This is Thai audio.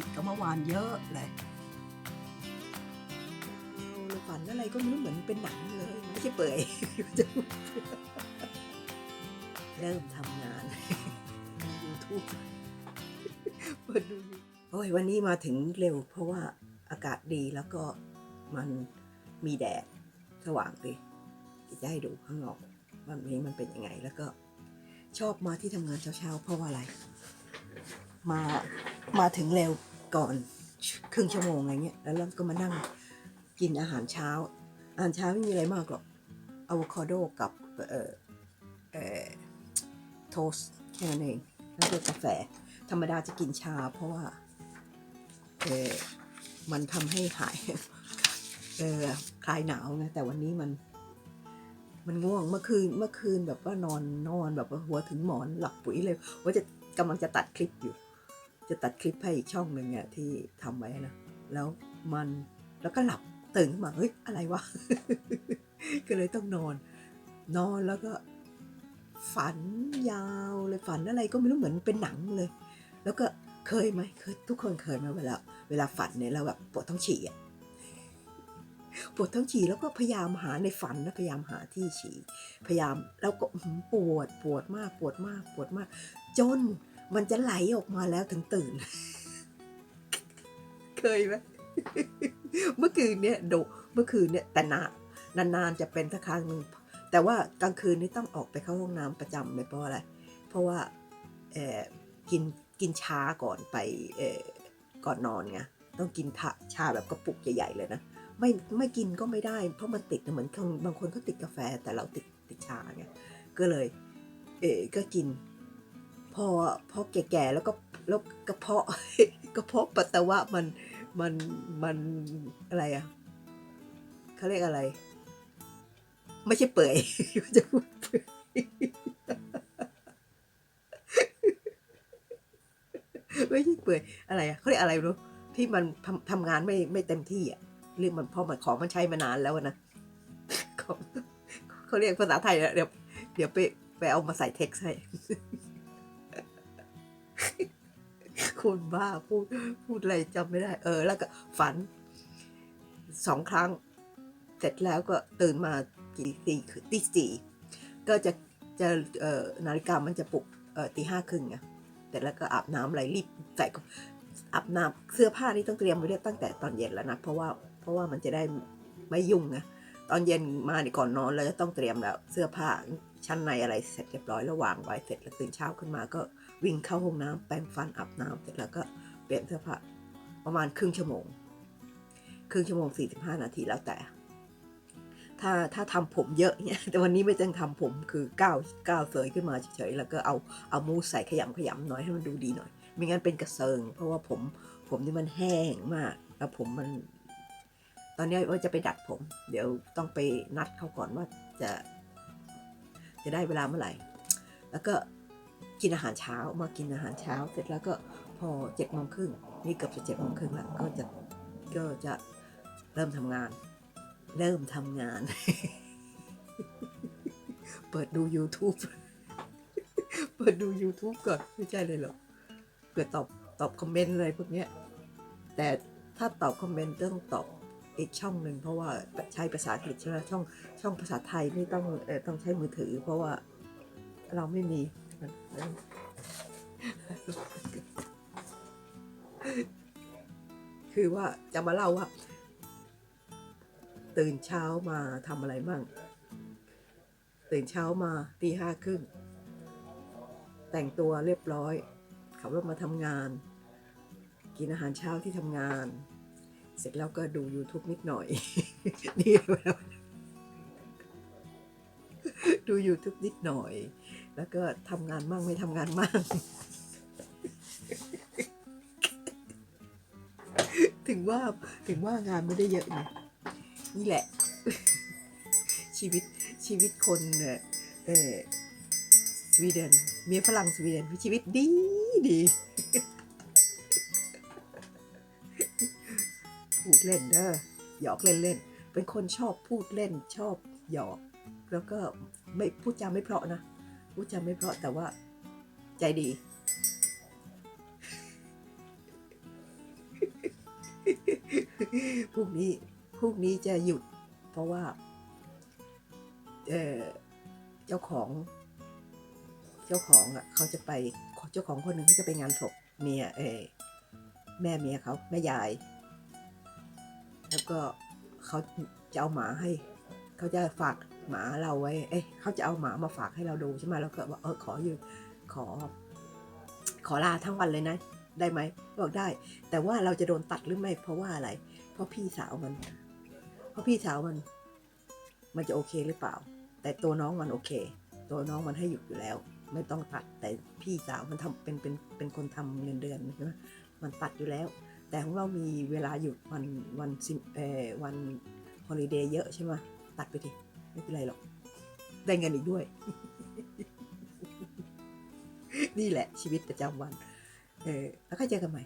ผิดกับเมื่อวานเยอะเลยเอาฝันอะไรก็ไม่รู้เหมือนเป็นหนังเลย ไม่ใช่เปื่อยเริ่มทำงานยูทูบเปิดดูโอ้ยวันนี้มาถึงเร็ว เพราะว่าอากาศดีแล้วก็มันมีแดดสว่างดีจะให้ดูข้างนอกวันนี้มันเป็นยังไง แล้วก็ชอบมาที่ทำงานเช้าๆ เพราะว่าอะไร มามาถึงเร็ว ก่อนครึ่งชั่วโมงอะไรเงี้ยแล้วเราก็มานั่งกินอาหารเช้า อาหารเช้าไม่มีอะไรมากหรอกอะโวคาโดกับเอ่อเอ่อโทส์แค่นั้นเองแล้วก็กาแฟ ธรรมดาจะกินชาเพราะว่าเออมันทำให้หายเออคลายหนาวไงแต่วันนี้มัน มันง่วงเมื่อคืนเมื่อคืนแบบว่านอนนอนแบบว่าหัวถึงหมอนหลับปุ๋ยเลย ว่าจะกำลังจะตัดคลิปอยู่ จะตัดคลิปให้อีกช่องหนึ่งเนี่ยที่ทำไว้นะ แล้วมันแล้วก็หลับตื่นขึ้นมาเฮ้ยอะไรวะ ก็เลยต้องนอน นอนแล้วก็ ฝันยาวเลยฝันอะไรก็ไม่รู้เหมือนเป็นหนังเลย แล้วก็เคยไหมเคยทุกคนเคยไหมเวลาเวลาฝันเนี่ยเราแบบปวดท้องฉี่อะปวดท้องฉี่แล้วก็พยายามหาในฝันนะพยายามหาที่ฉี่พยายามแล้วก็ปวดปวดมากปวดมากปวดมาก จน มันจะไหลออกมาแล้วถึงตื่น เคยไหมเมื่อคืนเนี่ยโดเมื่อคืนเนี่ยแต่นานนานๆจะเป็นสักครั้งหนึ่งแต่ว่ากลางคืนนี่ต้องออกไปเข้าห้องน้ำประจำเลยเพราะอะไร เพราะว่าเออกินกินชาก่อนไปเออก่อนนอนไงต้องกินทะชาแบบกระปุกใหญ่ๆเลยนะไม่ไม่กินก็ไม่ได้ เพราะมันติดเหมือนคนบางคนเขาติดกาแฟแต่เราติดติดชาไงก็เลย เออก็กิน พอพอแก่ๆแล้วก็แล้วกระเพาะกระเพาะปัสสาวะมันมันมันอะไรอะเขาเรียกอะไร ไม่ใช่เปื่อยจะพูดเปื่อยไม่ใช่เปื่อยอะไรอะเขาเรียกอะไรรู้ที่มันทำทำงานไม่ไม่เต็มที่อะเรื่องมันพราะมันของมันใช้มานานแล้วอะนะของเขาเรียกภาษาไทยอะเดี๋ยวเดี๋ยวไปไปเอามาใส่เท็กซ์ให้ คุณบ้าพูดพูดอะไรจำไม่ได้ เออ แล้วก็ฝันสองครั้ง เสร็จแล้วก็ตื่นมากี่ตีคือตีสี่ก็จะจะเอ่อนาฬิกามันจะปลุกเอ่อตีห้าครึ่งไงแต่แล้วก็อาบน้ำอะไรรีบใส่อาบน้ำเสื้อผ้านี่ต้องเตรียมไว้ตั้งแต่ตอนเย็นแล้วนะเพราะว่าเพราะว่ามันจะได้ไม่ยุ่งไงตอนเย็นมานี่ก่อนนอนเราจะต้องเตรียมแล้วเสื้อผ้าชั้นในอะไรเสร็จเรียบร้อยแล้ววางไว้เสร็จแล้วตื่นเช้าขึ้นมาก็ วิ่งเข้าห้องน้ำแปรงฟันอาบน้ำเสร็จแล้วก็เปลี่ยนเสื้อผ้าประมาณครึ่งชั่วโมง ครึ่งชั่วโมงสี่สิบห้านาทีแล้วแต่ ถ้าถ้าทำผมเยอะเนี่ยแต่วันนี้ไม่ต้องทำผมคือก้าวก้าวเสยขึ้นมาเฉยๆแล้วก็เอาเอามูสใส่ขยำขยำหน่อยให้มันดูดีหน่อย ไม่งั้นเป็นกระเซิง เพราะว่าผมผมนี่มันแห้งมาก แล้วผมมัน ตอนนี้ว่าจะไปดัดผม เดี๋ยวต้องไปนัดเขาก่อนว่าจะ จะได้เวลาเมื่อไหร่ แล้วก็ กินอาหารเช้ามากินอาหารเช้า เสร็จแล้วก็พอเจ็ดโมงครึ่งนี่เกือบจะเจ็ดโมงครึ่งแล้วก็จะก็จะเริ่มทำงาน เริ่มทำงาน เปิดดู YouTube เปิดดู YouTube ก่อนไม่ใช่เลยหรอกเผื่อตอบตอบคอมเมนต์อะไรพวกเนี้ยแต่ถ้าตอบคอมเมนต์ต้องตอบอีกช่องหนึ่งเพราะว่าใช้ภาษาอังกฤษใช่ไหมช่องช่องภาษาไทยไม่ต้องเออต้องใช้มือถือ เพราะว่าเราไม่มี คือว่าจะมาเล่าว่า ตื่นเช้ามาทำอะไรบ้างตื่นเช้ามาตีห้าครึ่งแต่งตัวเรียบร้อย ขับรถมาทำงาน กินอาหารเช้าที่ทำงาน เสร็จแล้วก็ดู YouTube นิดหน่อยนี่แล้ว ดู YouTube นิดหน่อย แล้วก็ทำงานมั่งไม่ทำงานมั่ง ถึงว่าถึงว่างานไม่ได้เยอะนะนี่แหละ ชีวิตชีวิตคนเอ่อเออสวีเดนเมียฝรั่งสวีเดนชีวิตดีดีพูดเล่นเด้อหยอกเล่นเล่นเป็นคนชอบพูดเล่นชอบหยอก แล้วก็ ไม่พูดจาไม่เพราะนะพูดจาไม่เพราะแต่ว่าใจดีพรุ่งนี้พรุ่งนี้จะหยุด เพราะว่าเออเจ้าของ เจ้าของอะเขาจะไปเจ้าของคนหนึ่งเขาจะไปงานศพเมียเออแม่เมียเขาแม่ยาย แล้วก็เขาจะเอาหมาให้ เขาจะฝาก หมาเราไว้ เอ้ยเขาจะเอาหมามาฝากให้เราดูใช่ไหมแล้วก็บอกเออขออยู่ขอ ขอลาทั้งวันเลยนะ ได้ไหมบอกได้ แต่ว่าเราจะโดนตัดหรือไม่ เพราะว่าอะไร เพราะพี่สาวมัน เพราะพี่สาวมัน มันจะโอเคหรือเปล่า แต่ตัวน้องมันโอเค ตัวน้องมันให้หยุดอยู่แล้ว ไม่ต้องตัด แต่พี่สาวมันทำเป็นเป็นเป็นคนทำเงินเดือนใช่ไหมมันตัดอยู่แล้ว แต่ของเรามีเวลาหยุดวันวันซิเอ่อวันฮอลิเดย์เยอะใช่ไหมตัดไปที ไม่เป็นไรหรอก ได้เงินอีกด้วย นี่แหละชีวิตประจำวัน เออแล้วก็เจอกันใหม่